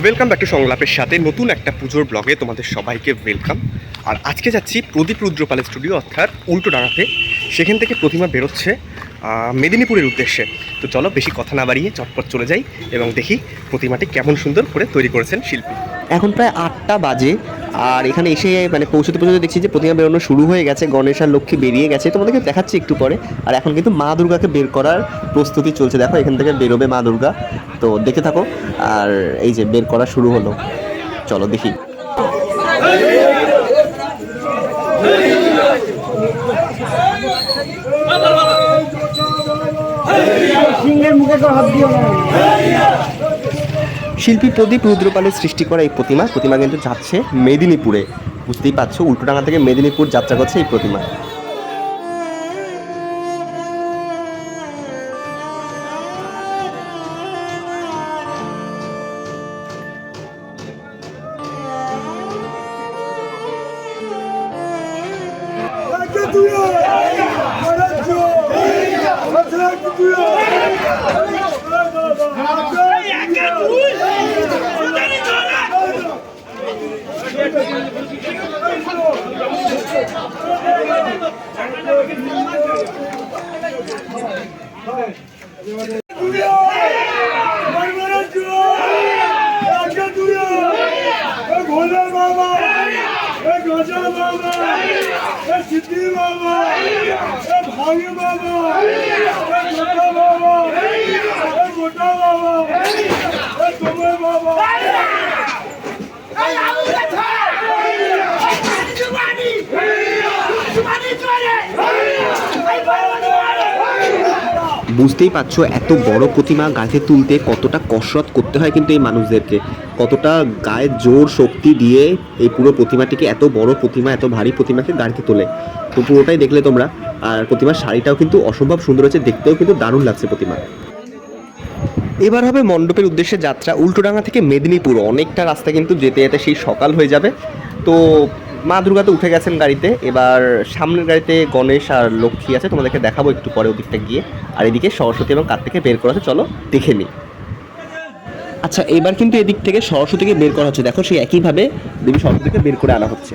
Welcome back to সংলাপের সাথে নতুন একটা পুজোর ব্লগে তোমাদের সবাইকে ওয়েলকাম আর আজকে যাচ্ছি প্রদীপ রুদ্রপালের স্টুডিও অর্থাৎ উল্টো ডাঙাতে সেখান থেকে প্রতিমা বেরোচ্ছে মেদিনীপুরের উদ্দেশ্যে। তো চলো বেশি কথা না বাড়িয়ে চটপট চলে যাই এবং দেখি প্রতিমাটি কেমন সুন্দর করে তৈরি করেছেন শিল্পী। এখন প্রায় আটটা বাজে আর এখানে এসে মানে পৌঁছতে পৌঁছতে দেখছি যে প্রতিমা বেরোনো শুরু হয়ে গেছে, গণেশ আর লক্ষ্মী বেরিয়ে গেছে। তোমাদেরকে দেখাচ্ছি একটু পরে। আর এখন কিন্তু মা দুর্গাকে বের করার প্রস্তুতি চলছে। দেখো, এখান থেকে বেরোবে মা দুর্গা। তো দেখে থাকো। আর এই যে বের করা শুরু হলো। চলো দেখি। শিল্পী প্রদীপ রুদ্রপালের সৃষ্টি করা এই প্রতিমা প্রতিমা কিন্তু যাচ্ছে মেদিনীপুরে। বুঝতেই পারছ উল্টোডাঙ্গা থেকে মেদিনীপুর যাত্রা করছে এই প্রতিমা। बाबा বুঝতেই পারছ এত বড় প্রতিমা গাছে তুলতে কতটা কসরত করতে হয় কিন্তু এই মানুষদেরকে। কতটা গায়ে জোর শক্তি দিয়ে এই পুরো প্রতিমাটিকে, এত বড় প্রতিমা, এত ভারী প্রতিমাকে গাড়িতে তোলে। তো পুরোটাই দেখলে তোমরা। আর প্রতিমার শাড়িটাও কিন্তু অসম্ভব সুন্দর হয়েছে, দেখতেও কিন্তু দারুণ লাগছে প্রতিমা। এবার হবে মণ্ডপের উদ্দেশ্যে যাত্রা। উল্টোডাঙ্গা থেকে মেদিনীপুর। অনেকটা রাস্তা কিন্তু যেতে যেতে সেই সকাল হয়ে যাবে। তো মা দুর্গা তো উঠে গেছেন গাড়িতে। এবার সামনের গাড়িতে গণেশ আর লক্ষ্মী আছে, তোমাদেরকে দেখাবো একটু পরে ওদিকটা গিয়ে। আর এদিকে সরস্বতী এবং কার্তিকে বের করা হচ্ছে। চলো, দেখে নিই। আচ্ছা এবার কিন্তু এদিক থেকে সরস্বতীকে বের করা হচ্ছে। দেখো, সেই একইভাবে দেবী সরস্বতীকে বের করে আনা হচ্ছে।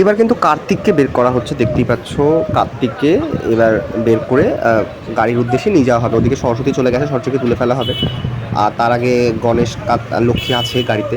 এবার কিন্তু কার্তিককে বের করা হচ্ছে, দেখতেই পাচ্ছ কার্তিককে। এবার বের করে গাড়ির উদ্দেশ্যে নিয়ে যাওয়া হবে। ওদিকে সরস্বতী চলে গেছে, সরস্বতীকে তুলে ফেলা হবে। আর তার আগে গণেশ লক্ষ্মী আছে গাড়িতে।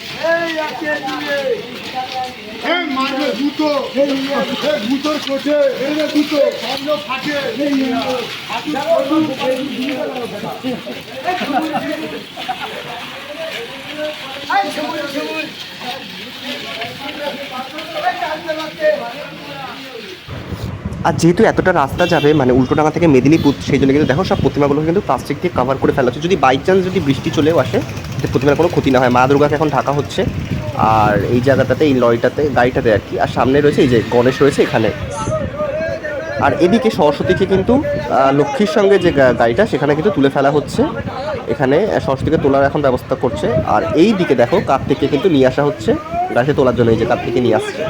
মারবে দুটো এ দুটোর কোটে এই রে দুটো সামনে ফাটে আর যেহেতু এতটা রাস্তা যাবে মানে উল্টোডাঙ্গা থেকে মেদিনীপুর, সেই জন্য কিন্তু দেখো সব প্রতিমাগুলো কিন্তু প্লাস্টিক দিয়ে কভার করে ফেলা হচ্ছে। যদি বাই চান্স যদি বৃষ্টি চলেও আসে যাতে প্রতিমার কোনো ক্ষতি না হয়। মা দুর্গাকে এখন ঢাকা হচ্ছে। আর এই জায়গাটাতে, এই লরিটাতে, গাড়িটাতে আর কি। আর সামনে রয়েছে এই যে গণেশ রয়েছে এখানে। আর এদিকে সরস্বতীকে কিন্তু লক্ষ্মীর সঙ্গে যে গাড়িটা, সেখানে কিন্তু তুলে ফেলা হচ্ছে। এখানে সরস্বতীকে তোলার এখন ব্যবস্থা করছে। আর এই দিকে দেখো, কার্তিককে কিন্তু নিয়ে আসা হচ্ছে। গাছে তোলার জন্য এই যে কার্তিককে নিয়ে আসছে।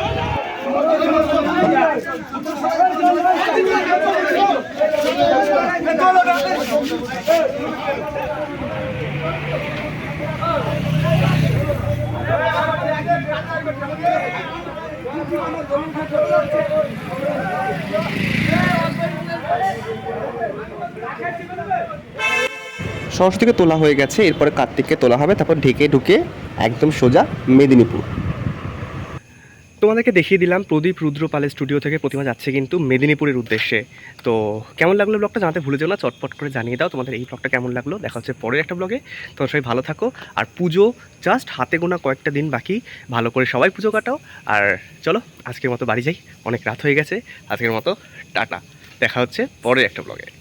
সরস্বতীকে তোলা হয়ে গেছে এরপরে কার্তিককে তোলা হবে তারপর ঢেকে ঢুকে একদম সোজা মেদিনীপুর। তোমাদেরকে দেখিয়ে দিলাম প্রদীপ রুদ্রপালের স্টুডিও থেকে প্রতিমা যাচ্ছে কিন্তু মেদিনীপুরের উদ্দেশ্যে। তো কেমন লাগল ব্লগটা জানাতে ভুলে যেও না, চটপট করে জানিয়ে দাও তোমাদের এই ব্লগটা কেমন লাগল। দেখা হচ্ছে পরের একটা ব্লগে তোমরা সবাই ভালো থাকো। আর পুজো জাস্ট হাতে গোনা কয়েকটা দিন বাকি। ভালো করে সবাই পুজো কাটাও। আর চলো, আজকের মতো বাড়ি যাই। অনেক রাত হয়ে গেছে। আজকের মতো টাটা। দেখা হচ্ছে পরের একটা ব্লগে